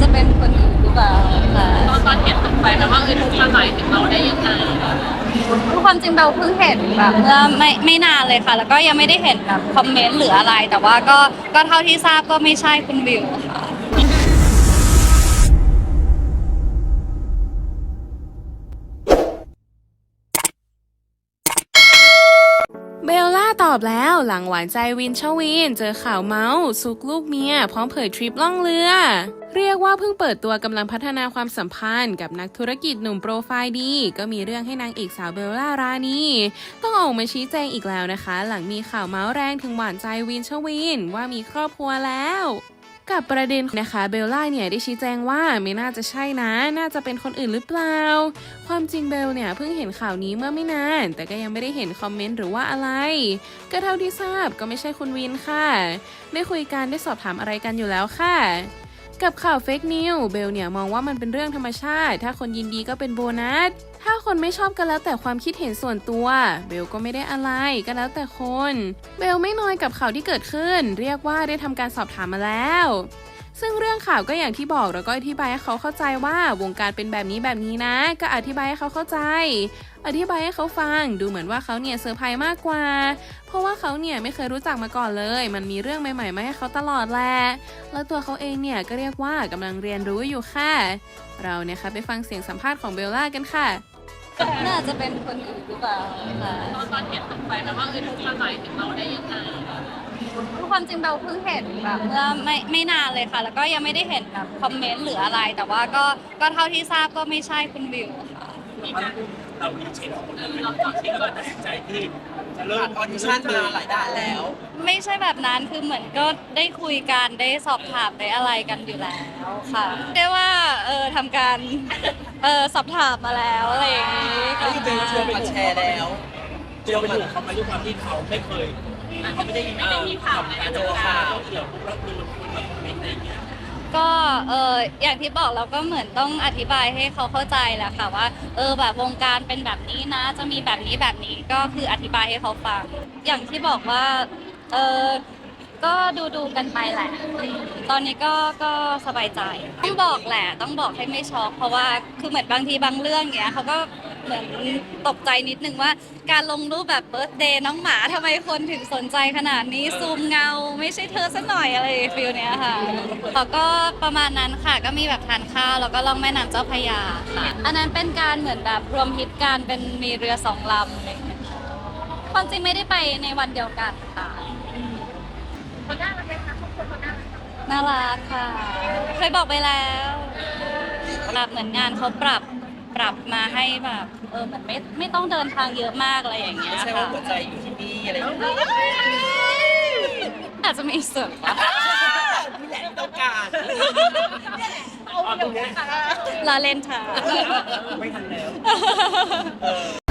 จะเป็นคนอื่นหรือเปล่าค่ะตอนตอนเห็นไปแล้วว่าเออทุกมาหมายถึงเราได้ยังไงคือความจริงเบลเพิ่งเห็นแบบเมื่อไม่ไม่นานเลยค่ะ แล้วก็ยังไม่ได้เห็นแบบคอมเมนต์หรืออะไร แต่ว่าก็ก็เท่าที่ทราบก็ไม่ใช่คุณวิวค่ะาตอบแล้วหลังหวานใจวินชวิน เจอข่าวเมาส์ซุกลูกเมีย พร้อมเผยทริปล่องเรือ เรียกว่าเพิ่งเปิดตัวกำลังพัฒนาความสัมพันธ์กับนักธุรกิจหนุ่มโปรไฟล์ดี ก็มีเรื่องให้นางเอกสาวเบลล่ารานีต้องออกมาชี้แจงอีกแล้วนะคะ หลังมีข่าวเมาส์แรงถึงหวานใจวินชวิน ว่ามีครอบครัวแล้ว กับประเด็นนะคะเบลล่าเนี่ยได้ชี้แจงว่าไม่น่าจะใช่นะ น่าจะเป็นคนอื่นหรือเปล่า ความจริงเบลเนี่ยเพิ่งเห็นข่าวนี้เมื่อไม่นาน แต่ก็ยังไม่ได้เห็นคอมเมนต์หรือว่าอะไร ก็เท่าที่ทราบก็ไม่ใช่คุณวินค่ะ ได้คุยกันได้สอบถามอะไรกันอยู่แล้วค่ะ กับข่าวเฟกนิวเบลเนี่ยมองว่ามันเป็นเรื่องธรรมชาติ ถ้าคนยินดีก็เป็นโบนัส ถ้าคนไม่ชอบก็แล้วแต่ความคิดเห็นส่วนตัว เบลก็ไม่ได้อะไรก็แล้วแต่คน เบลไม่น้อยกับข่าวที่เกิดขึ้น เรียกว่าได้ทำการสอบถามมาแล้ว ซึ่งเรื่องข่าวก็อย่างที่บอกแล้วก็อธิบายให้เขาเข้าใจว่าวงการเป็นแบบนี้แบบนี้นะ ก็อธิบายให้เขาเข้าใจ อธิบายให้เขาฟังดูเหมือนว่าเขาเนี่ยเซอร์ไพรส์มากกว่า เพราะว่าเขาเนี่ยไม่เคยรู้จักมาก่อนเลย มันมีเรื่องใหม่ๆมาให้เขาตลอดแหละแล้วตัวเขาเองเนี่ยก็เรียกว่ากำลังเรียนรู้อยู่ค่ะ เราเนี่ยค่ะไปฟังเสียงสัมภาษณ์ของเบลล่ากันค่ะน่าจะเป็นคนอื่นหรือเปล่าค่ะตอนตอนเห็นไปแล้วว่าเออทุกมาหมายถึงเราได้ยังไง คือความจริงเบลเพิ่งเห็นแบบเมื่อไม่ไม่นานเลยค่ะ แล้วก็ยังไม่ได้เห็นแบบคอมเมนต์หรืออะไร แต่ว่าก็ก็เท่าที่ทราบก็ไม่ใช่คุณวิวค่ะเรามีเช็คเราตัดสินเราตัดสินใจที่จะเลิผ่ากนออดิชั่นมาหลายด่านแล้ว ไม่ใช่แบบนั้นคือเหมือนก็ได้คุยกันได้สอบถามได้อะไรกันอยู่แล้วค่ะได้ว่าเออทำการเออสอบถามมาแล้วอะไรอย่างนี้ก็ก็คือเป็นชวนมาแชร์แล้วเจียวไปถูกเขาไปด้วยความที่เขาไม่เคย เขาไม่ได้ไม่ได้มีข่าวในโจข่าวเกี่ยวกับรักดูไม่ได้เงี้ยก็เอออย่างที่บอกเราก็เหมือนต้องอธิบายให้เขาเข้าใจแหละค่ะว่า เออแบบวงการเป็นแบบนี้นะ จะมีแบบนี้แบบนี้ก็คืออธิบายให้เขาฟัง อย่างที่บอกว่าเออก็ดูดูกันไปแหละ ตอนนี้ก็ก็สบายใจ ต้องบอกแหละ ต้องบอกให้ไม่ช็อกเพราะว่าคือเหมือนบางทีบางเรื่องเงี้ยเขาก็ เหมือนตกใจนิดนึงว่า การลงรูปแบบเบิร์ตเดย์น้องหมาทำไมคนถึงสนใจขนาดนี้ซูมเงาไม่ใช่เธอสักหน่อยอะไรฟิลเนี้ยค่ะแล้วก็ประมาณนั้นค่ะก็มีแบบทานข้าวแล้วก็ล่องแม่น้ำเจ้าพระยาค่ะ อันนั้นเป็นการเหมือนแบบรวมฮิตการเป็นมีเรือสองลำอะไรอย่างเงี้ยความจริงไม่ได้ไปในวันเดียวกันค่ะคนน่ารักไหมคะครอบครัวคนน่ารักน่ารักค่ะ เคยบอกไปแล้วแบบเหมือนงานเขาปรับ ปรับมาให้แบบเออเหมือนไม่ไม่ต้องเดินทางเยอะมากอะไรอย่างเงี้ยไม่ใช่ว่าค่ะหัวใจอยู่ที่นี่อะไรอย่างเงี้ยอาจจะมีส่วนบ้างนี่แหละที่ต้องการเอาตรงนี้ลาเล่นค่ะ ไม่ทันแล้วเออ